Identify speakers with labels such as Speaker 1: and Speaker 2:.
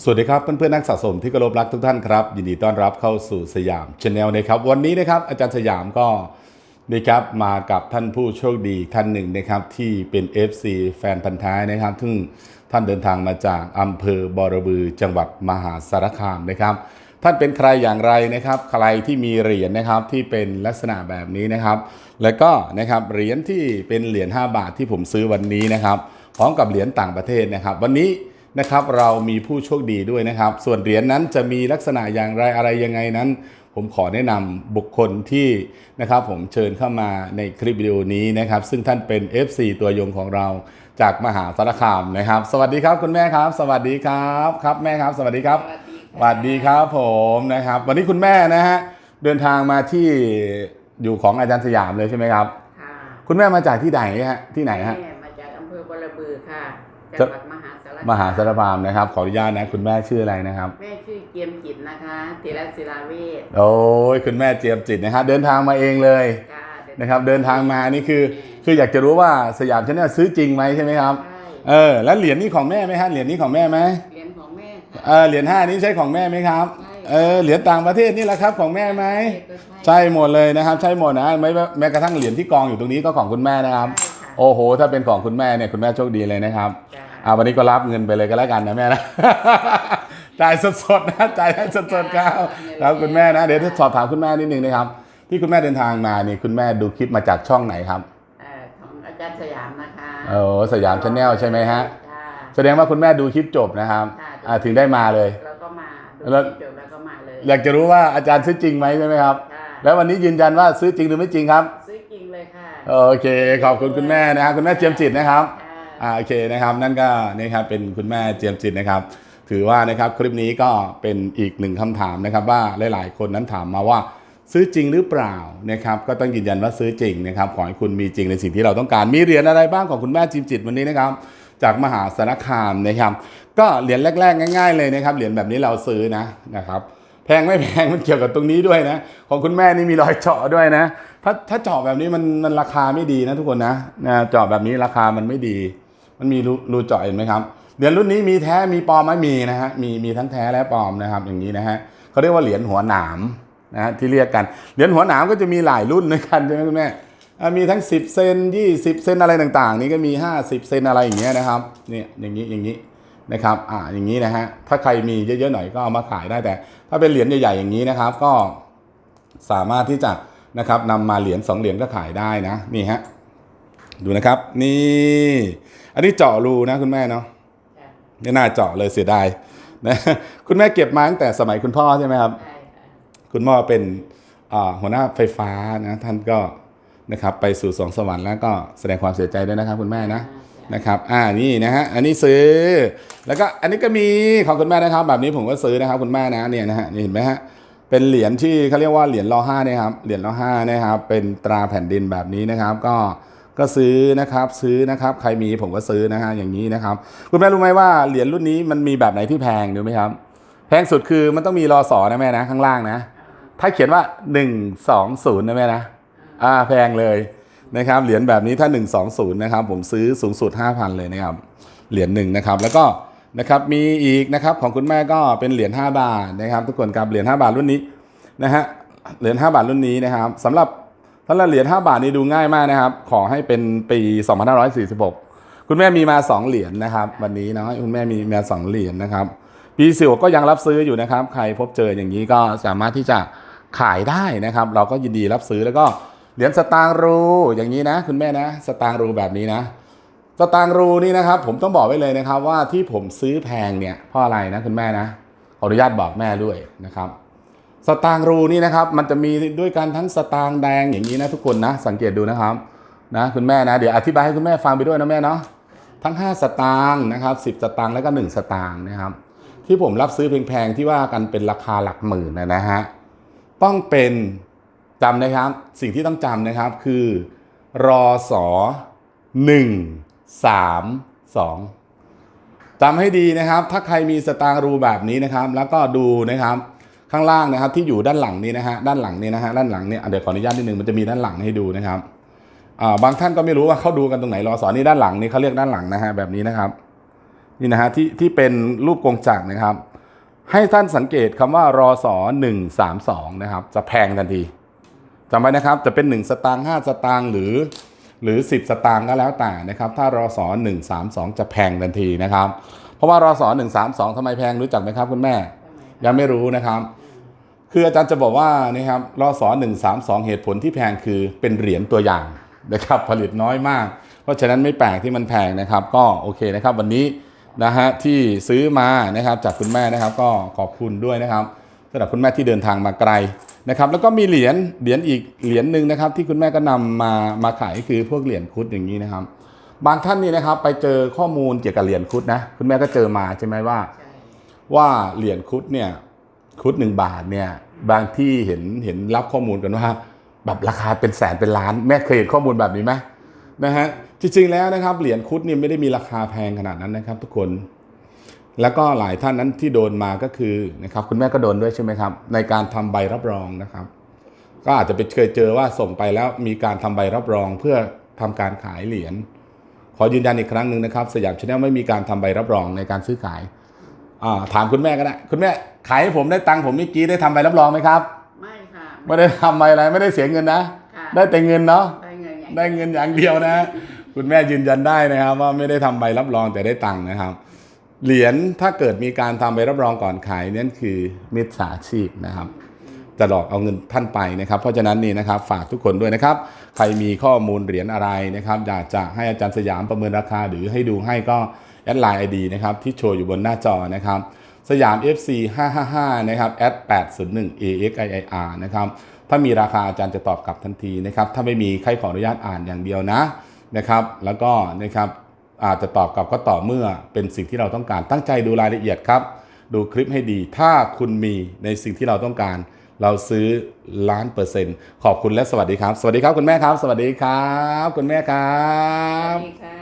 Speaker 1: สวัสดีครับเพื่อนๆนักสะสมที่เคารพรักทุกท่านครับ ยินดีต้อนรับเข้าสู่สยามชาแนลนะครับ วันนี้นะครับอาจารย์สยามก็นะครับมากับท่านผู้โชคดีท่านหนึ่งนะครับที่เป็น FC แฟนพันธ์แท้นะครับซึ่งท่านเดินทางมาจากอำเภอบอระบือจังหวัดมหาสารคามนะครับ ท่านเป็นใครอย่างไรนะครับ ใครที่มีเหรียญนะครับที่เป็นลักษณะแบบนี้นะครับ แล้วก็นะครับเหรียญที่เป็นเหรียญ5บาทที่ผมซื้อวันนี้นะครับ พร้อมกับเหรียญต่างประเทศนะครับ วันนี้ นะครับเรามีผู้โชคดีด้วยนะครับ ส่วนเหรียญนั้นจะมีลักษณะอย่างไรอะไรยังไงนั้น ผมขอแนะนำบุคคลที่นะครับผมเชิญเข้ามาในคลิปวิดีโอนี้นะครับ ซึ่งท่านเป็น FC ตัวยงของเราจากมหาสารคามนะครับ สวัสดีครับคุณแม่ครับ สวัสดีครับครับแม่ครับ สวัสดีครับสวัสดีครับผมนะครับ วันนี้คุณแม่นะฮะเดินทางมาที่อยู่ของอาจารย์สยามเลยใช่ไหมครับ
Speaker 2: ค่ะ
Speaker 1: คุณแม่มาจากที่ไหนฮะที่ไหนฮะ
Speaker 2: แม่มาจากอำเภอบรบือค่ะ
Speaker 1: จะ
Speaker 2: จังหวัด มหาสารคาม
Speaker 1: มหาสารคามนะครับ ขออนุญาตนะ คุณแม่ชื่ออะไรนะครับ
Speaker 2: แม่ชื่อเกียมจิตนะคะธีรศิลาเวช
Speaker 1: โอ้ยคุณแม่เจียมจิตนะฮะเดินทางมาเองเลย
Speaker 2: ค่ะเดิ
Speaker 1: นะครับ เดินทางมานี่คือ คืออยากจะรู้ว่าสยามชาแนลซื้อจริงไหมใช่ไหมครับ
Speaker 2: ใช่
Speaker 1: เออแล้วเหรียญนี้ของแม่ไหมฮะเหรียญนี้ของแม่ไหม
Speaker 2: เหรียญของแม่ค่ะ
Speaker 1: เออเหรียญห้านี้ใช่ของแม่ไหมครับ
Speaker 2: ใช่
Speaker 1: เออเหรียญต่างประเทศนี่แหละครับของแม่ไหม
Speaker 2: ก็
Speaker 1: ใช่หมดเลยนะครับ ใช่หมดนะไม่แม้กระทั่งเหรียญที่กองอยู่ตรงนี้ก็ของคุณแม่นะครับ
Speaker 2: ใช่ค่ะ
Speaker 1: โอ้โห ถ้าเป็นของคุณแม่เนี่ยคุณแม่โชคดีเลยนะครับ
Speaker 2: จ้ะ
Speaker 1: อ่าวันนี้ก็รับเงินไปเลยก็แล้วกันนะแม่นะ จ่ายสดๆนะจ่ายให้สดๆครับครับคุณแม่นะเดี๋ยวสอบถามคุณแม่นิดนึงนะครับ ที่คุณแม่เดินทางมานี่คุณแม่ดูคลิปมาจากช่องไหนครับ
Speaker 2: เอ่อของอาจารย์สยามนะคะ
Speaker 1: โอ้สยามชาแนลใช่ไหมฮะ
Speaker 2: ค่ะ
Speaker 1: แสดงว่าคุณแม่ดูคลิปจบนะครับ
Speaker 2: ค่ะ
Speaker 1: อ่าถึงได้มาเลย
Speaker 2: แล้วก็มาดู
Speaker 1: แล้ว
Speaker 2: คลิปจบแล้วก็มาเลย
Speaker 1: อยากจะรู้ว่าอาจารย์ซื้อจริงไหมใช่ไหมครับ
Speaker 2: ค่ะ
Speaker 1: แล้ววันนี้ยืนยันว่าซื้อจริงหรือไม่จริงครับ
Speaker 2: ซื้อจริงเลยค่ะ
Speaker 1: โอเค ขอบคุณคุณแม่นะฮะคุณแม่เจียมจิตนะครับ
Speaker 2: ค่ะ
Speaker 1: อ่าโอเคนะครับนั่นก็นี่ครับเป็นคุณแม่เจียมจิตนะครับ ถือว่านะครับคลิปนี้ก็เป็นอีกหนึ่งคำถามนะครับว่าหลาย ๆ คนนั้นถามมาว่าซื้อจริงหรือเปล่านะครับก็ต้องยืนยันว่าซื้อจริงนะครับขอให้คุณมีจริงในสิ่งที่เราต้องการมีเหรียญอะไรบ้างของคุณแม่จิมจิตวันนี้นะครับจากมหาสารคามนะครับก็เหรียญแรก ๆ ง่าย ๆ เลยนะครับเหรียญแบบนี้เราซื้อนะนะครับแพงไม่แพงมันเกี่ยวกับตรงนี้ด้วยนะของคุณแม่นี่มีรอยเจาะด้วยนะถ้าถ้าเจาะแบบนี้มันมันราคาไม่ดีนะทุกคนนะนะเจาะแบบนี้ราคามันไม่ดี มันมีรูรูเจาะเห็นไหมครับเหรียญรุ่นนี้มีแท้มีปลอมไหมมีนะฮะมีมีทั้งแท้และปลอมนะครับอย่างนี้นะฮะเขาเรียกว่าเหรียญหัวหนามนะฮะที่เรียกกันเหรียญหัวหนามก็จะมีหลายรุ่นด้วยกันใช่ไหมคุณแม่มีทั้ง 10 เซน20 เซนอะไรต่างๆ นี่ก็มี 50 เซนอะไรอย่างเงี้ยนะครับเนี่ยอย่างนี้อย่างนี้นะครับอ่าอย่างนี้นะฮะถ้าใครมีเยอะๆหน่อยก็เอามาขายได้แต่ ถ้าเป็นเหรียญใหญ่ๆอย่างนี้นะครับ ก็สามารถที่จะนะครับนำมาเหรียญสองเหรียญก็ขายได้นะนี่ฮะ นะครับ นี่ อันนี้เจาะรูนะคุณแม่เนาะ
Speaker 2: ค่ะ
Speaker 1: ไม่น่าเจาะเลยเสียดายนะคุณแม่เก็บมาตั้งแต่สมัยคุณพ่อใช่ไหมครับ
Speaker 2: ใช่ค่ะ
Speaker 1: คุณพ่อเป็นอ่าหัวหน้าไฟฟ้านะท่านก็นะครับไปสู่สวงสวรรค์แล้วก็แสดงความเสียใจด้วยนะครับคุณแม่นะนะครับ อ่า นี่นะฮะ อันนี้ซื้อ แล้วก็อันนี้ก็มีของคุณแม่นะครับ แบบนี้ผมก็ซื้อนะครับคุณแม่นะเนี่ยนะฮะ นี่เห็นไหมฮะ เป็นเหรียญที่เขาเรียกว่าเหรียญรอห้าเนี่ยครับ เหรียญรอห้านะครับ เป็นตราแผ่นดินแบบนี้นะครับ ก็ ก็ซื้อนะครับซื้อนะครับใครมีผมก็ซื้อนะฮะอย่างนี้นะครับคุณแม่รู้ไหมว่าเหรียญรุ่นนี้มันมีแบบไหนที่แพงดูไหมครับ แพงสุดคือมันต้องมีรอสอนะแม่นะข้างล่างนะ ถ้าเขียนว่า 1 2 0นะแม่นะอ่าแพงเลยนะครับเหรียญแบบนี้ถ้า 120นะครับผมซื้อสูงสุด 5,000 เลยนะครับเหรียญหนึ่งนะครับแล้วก็นะครับมีอีกนะครับของคุณแม่ก็เป็นเหรียญ5บาทนะครับ ทุกคนครับเหรียญ5บาทรุ่นนี้นะฮะเหรียญ5บาทรุ่นนี้นะครับสำหรับ ถ้าเหรียญ5บาทนี่ดูง่ายมากนะครับ ขอให้เป็นปี 2546 คุณแม่มีมา 2 เหรียญนะครับ วันนี้เนาะคุณแม่มีมาสองเหรียญนะครับ ปีสิวก็ยังรับซื้ออยู่นะครับ ใครพบเจออย่างนี้ก็สามารถที่จะขายได้นะครับ เราก็ยินดีรับซื้อแล้วก็เหรียญสตางรูอย่างนี้นะ คุณแม่นะ สตางรูแบบนี้นะสตางรูนี่นะครับ ผมต้องบอกไว้เลยนะครับ ว่าที่ผมซื้อแพงเนี่ยเพราะอะไรนะคุณแม่นะขออนุญาตบอกแม่ด้วยนะครับ สตางรูนี่นะครับ มันจะมีด้วยกันทั้งสตางแดงอย่างนี้นะทุกคนนะ สังเกตดูนะครับนะคุณแม่นะเดี๋ยวอธิบายให้คุณแม่ฟังไปด้วยนะแม่เนาะทั้ง 5 สตางค์นะครับ10สตางค์แล้วก็ 1 สตางค์นะครับ ที่ผมรับซื้อแพงๆที่ว่ากันเป็นราคาหลักหมื่นนะนะฮะต้องเป็นจำนะครับ สิ่งที่ต้องจำนะครับคือรอสอหนึ่งสามสองจำให้ดีนะครับ ถ้าใครมีสตางค์รูแบบนี้นะครับ แล้วก็ดูนะครับ ข้างล่างนะครับที่อยู่ด้านหลังนี้นะฮะด้านหลังนี้นะฮะด้านหลังเนี่ยเดี๋ยวขออนุญาตนิดนึงมันจะมีด้านหลังให้ดูนะครับอ่าบางท่านก็ไม่รู้ว่าเขาดูกันตรงไหนรอสอนี่ด้านหลังนี่เขาเรียกด้านหลังนะฮะแบบนี้นะครับนี่นะฮะที่ที่เป็นรูปกงจักรนะครับ ให้ท่านสังเกตคำว่ารอสอหนึ่งสามสองนะครับจะแพงทันทีจำไว้นะครับจะเป็น 1 สตางค์5สตางค์หรือหรือ 10 สตางค์ก็แล้วแต่นะครับ ถ้ารอสอหนึ่งสามสองจะแพงทันทีนะครับ เพราะว่ารอสอหนึ่งสามสองทำไมแพงรู้จักไหมครับคุณแม่ ยังไม่รู้นะครับ คืออาจารย์จะบอกว่านะครับรอสอหนึ่งสามสองเหตุผลที่แพงคือเป็นเหรียญตัวอย่างนะครับผลิตน้อยมาก เพราะฉะนั้นไม่แปลกที่มันแพงนะครับ ก็โอเคนะครับวันนี้นะฮะที่ซื้อมานะครับจากคุณแม่นะครับ ก็ขอบคุณด้วยนะครับสำหรับคุณแม่ที่เดินทางมาไกลนะครับ แล้วก็มีเหรียญเหรียญอีกเหรียญหนึ่งนะครับ ที่คุณแม่ก็นำมามาขายคือพวกเหรียญครุดอย่างนี้นะครับ บางท่านนี่นะครับ ไปเจอข้อมูลเกี่ยวกับเหรียญครุดนะคุณแม่ก็เจอมาใช่ไหมว่า
Speaker 2: ใช่
Speaker 1: ว่าเหรียญครุดเนี่ย คุดหนึ่งบาทเนี่ยบางที่เห็นเห็นรับข้อมูลกันว่าแบบราคาเป็นแสนเป็นล้าน แม่เคยเห็นข้อมูลแบบนี้ไหมนะฮะจริงๆแล้วนะครับเหรียญคุดเนี่ยไม่ได้มีราคาแพงขนาดนั้นนะครับ ทุกคนแล้วก็หลายท่านนั้นที่โดนมาก็คือนะครับคุณแม่ก็โดนด้วยใช่ไหมครับ ในการทำใบรับรองนะครับ ก็อาจจะไปเคยเจอว่าส่งไปแล้วมีการทำใบรับรองเพื่อทำการขายเหรียญขอยืนยันอีกครั้งหนึ่งนะครับ สยามชาแนลไม่มีการทำใบรับรองในการซื้อขาย ถามคุณแม่ก็ได้ คุณแม่ขายให้ผมได้ตังค์ผมเมื่อกี้ได้ทำใบรับรองไหมครับ
Speaker 2: ไม่ค่ะ
Speaker 1: ไม่ได้ทำใบอะไรไม่ได้เสียเงินนะ
Speaker 2: ค่ะ
Speaker 1: ได้แต่เงินเนาะ
Speaker 2: ได้เงินอย่าง
Speaker 1: ได้เงินอย่างเดียวนะ คุณแม่ยืนยันได้นะครับว่าไม่ได้ทำใบรับรองแต่ได้ตังค์นะครับ เหรียญถ้าเกิดมีการทำใบรับรองก่อนขายนั่นคือมิจฉาชีพนะครับจะหลอกเอาเงินท่านไปนะครับ เพราะฉะนั้นนี่นะครับฝากทุกคนด้วยนะครับ ใครมีข้อมูลเหรียญอะไรนะครับ อยากจะให้อาจารย์สยามประเมินราคาหรือให้ดูให้ก็ แอดไลน์ไอดีนะครับที่โชว์อยู่บนหน้าจอนะครับสยาม FC 555นะครับ at 801 AXIIR นะครับถ้ามีราคาอาจารย์จะตอบกลับทันทีนะครับถ้าไม่มีใครขออนุญาตอ่านอย่างเดียวนะนะครับแล้วก็นะครับอาจจะตอบกลับก็ต่อเมื่อเป็นสิ่งที่เราต้องการตั้งใจดูรายละเอียดครับ ดูคลิปให้ดี ถ้าคุณมีในสิ่งที่เราต้องการ เราซื้อล้านเปอร์เซ็นต์ขอบคุณและสวัสดีครับ สวัสดีครับคุณแม่ครับ สวัสดีครับ คุณแม่ครั
Speaker 2: สวั
Speaker 1: บ
Speaker 2: สดีค่ะ